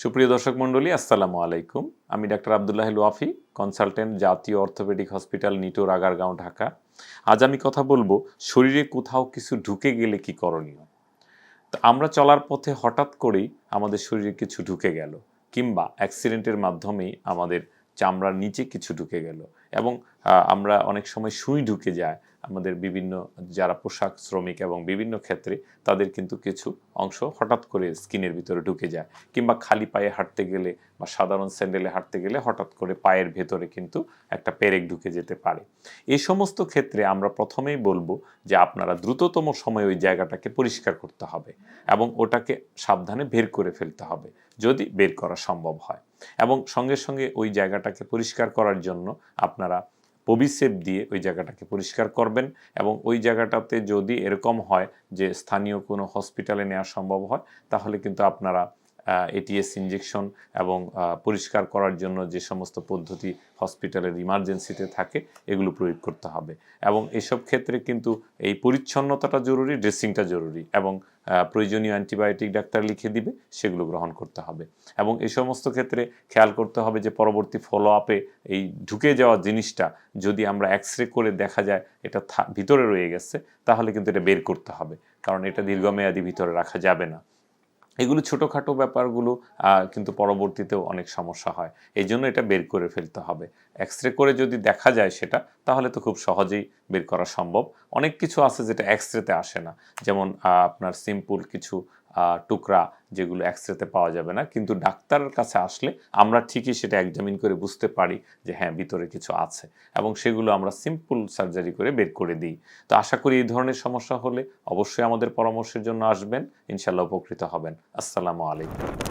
সুপ্রিয় দর্শক মণ্ডলী, আসসালামু আলাইকুম। আমি ডাক্তার আবদুল্লাহ ওয়াফি কনসালটেন্ট জাতীয় অর্থোপেডিক হসপিটাল নিটো রাগারগাঁও ঢাকা। আজ আমি কথা বলব, শরীরে কোথাও কিছু ঢুকে গেলে কি করণীয়? তো আমরা চলার পথে হঠাৎ করেই আমাদের শরীরে কিছু ঢুকে গেল, কিংবা অ্যাক্সিডেন্টের মাধ্যমেই আমাদের চামড়ার নিচে কিছু ঢুকে গেল, এবং আমরা অনেক সময় সুই ঢুকে যায় আমাদের বিভিন্ন যারা পোশাক শ্রমিক এবং বিভিন্ন ক্ষেত্রে তাদের কিন্তু কিছু অংশ হঠাৎ করে স্কিনের ভিতরে ঢুকে যায়। কিংবা খালি পায়ে হাঁটতে গেলে বা সাধারণ স্যান্ডেলে হাঁটতে গেলে হঠাৎ করে পায়ের ভেতরে কিন্তু একটা পেরেক ঢুকে যেতে পারে। এই সমস্ত ক্ষেত্রে আমরা প্রথমেই বলব যে আপনারা দ্রুততম সময়ে ওই জায়গাটাকে পরিষ্কার করতে হবে এবং ওটাকে সাবধানে বের করে ফেলতে হবে যদি বের করা সম্ভব হয়। এবং সঙ্গে সঙ্গে ওই জায়গাটাকে পরিষ্কার করার জন্য আপনারা পবিসেপ দিয়ে ওই জায়গাটাকে পরিষ্কার করবেন এবং ওই জায়গাটাতে যদি এরকম হয় যে স্থানীয় কোনো হসপিটালে নেওয়া সম্ভব হয়, তাহলে কিন্তু আপনারা এটিএস ইঞ্জেকশন এবং পরিষ্কার করার জন্য যে সমস্ত পদ্ধতি হসপিটালের ইমার্জেন্সিতে থাকে, এগুলো প্রয়োগ করতে হবে। এবং এসব ক্ষেত্রে কিন্তু এই পরিচ্ছন্নতাটা জরুরি ড্রেসিংটা জরুরি এবং প্রয়োজনীয় অ্যান্টিবায়োটিক ডাক্তার লিখে দিবে, সেগুলো গ্রহণ করতে হবে। এবং এই সমস্ত ক্ষেত্রে খেয়াল করতে হবে যে পরবর্তী ফলো আপে এই ঢুকে যাওয়া জিনিসটা যদি আমরা এক্স রে করে দেখা যায় এটা ভিতরে রয়ে গেছে, তাহলে কিন্তু এটা বের করতে হবে। কারণ এটা দীর্ঘমেয়াদী ভিতরে রাখা যাবে না। এগুলো ছোটোখাটো ব্যাপারগুলো কিন্তু পরবর্তীতেও অনেক সমস্যা হয়। এই জন্য এটা বের করে ফেলতে হবে। এক্স রে করে যদি দেখা যায় সেটা, তাহলে তো খুব সহজেই বের করা সম্ভব। অনেক কিছু আছে যেটা এক্স রেতে আসে না। যেমন আপনার সিম্পল কিছু টুকরা যেগুলো এক্স রেতে পাওয়া যাবে না। কিন্তু ডাক্তারের কাছে আসলে আমরা ঠিকই সেটা এক্সামিন করে বুঝতে পারি যে হ্যাঁ ভিতরে কিছু আছে। এবং সেগুলো আমরা সিম্পল সার্জারি করে বের করে দিই। তো আশা করি এই ধরনের সমস্যা হলে অবশ্যই আমাদের পরামর্শের জন্য আসবেন। ইনশাল্লাহ উপকৃত হবেন। আসসালামু আলাইকুম।